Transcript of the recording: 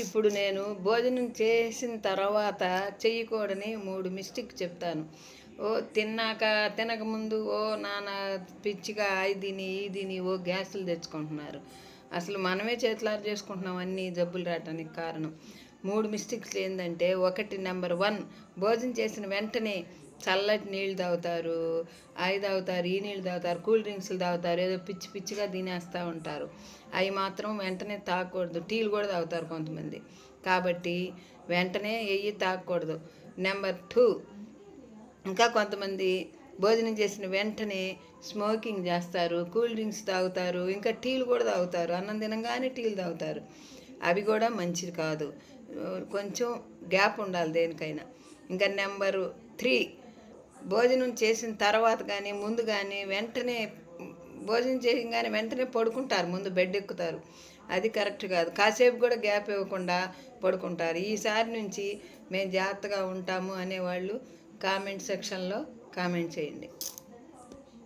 ఇప్పుడు నేను భోజనం చేసిన తర్వాత చెయ్యకూడని మూడు మిస్టేక్ చెప్తాను. ఓ తిన్నాక తినకముందు ఓ నాన్న పిచ్చిగా ఐదిని ఇదిని ఓ గ్యాసులు తెచ్చుకుంటున్నారు. అసలు మనమే చేతులారు చేసుకుంటున్నాం అన్ని జబ్బులు రావడానికి కారణం. మూడు మిస్టేక్స్ ఏంటంటే ఒకటి నెంబర్ వన్ భోజనం చేసిన వెంటనే చల్లటి నీళ్ళు తాగుతారు అవి తాగుతారు ఈ నీళ్ళు తాగుతారు కూల్ డ్రింక్స్లు తాగుతారు ఏదో పిచ్చి పిచ్చిగా తినేస్తూ ఉంటారు. అవి మాత్రం వెంటనే తాగకూడదు టీలు కూడా తాగుతారు కొంతమంది. కాబట్టి వెంటనే వెయ్యి తాగకూడదు. నెంబర్ టూ ఇంకా కొంతమంది భోజనం చేసిన వెంటనే స్మోకింగ్ చేస్తారు కూల్ డ్రింక్స్ తాగుతారు ఇంకా టీలు కూడా తాగుతారు అన్నం తినగానే టీలు తాగుతారు. అవి కూడా మంచిది కాదు. కొంచెం గ్యాప్ ఉండాలి దేనికైనా. ఇంకా నెంబరు త్రీ భోజనం చేసిన తర్వాత కానీ ముందు కానీ వెంటనే భోజనం చేయగానే వెంటనే పడుకుంటారు. ముందు బెడ్ ఎక్కుతారు. అది కరెక్ట్ కాదు. కాసేపు కూడా గ్యాప్ ఇవ్వకుండా పడుకుంటారు. ఈసారి నుంచి మేము జాగ్రత్తగా ఉంటాము అనేవాళ్ళు కామెంట్ సెక్షన్లో కామెంట్ చేయండి.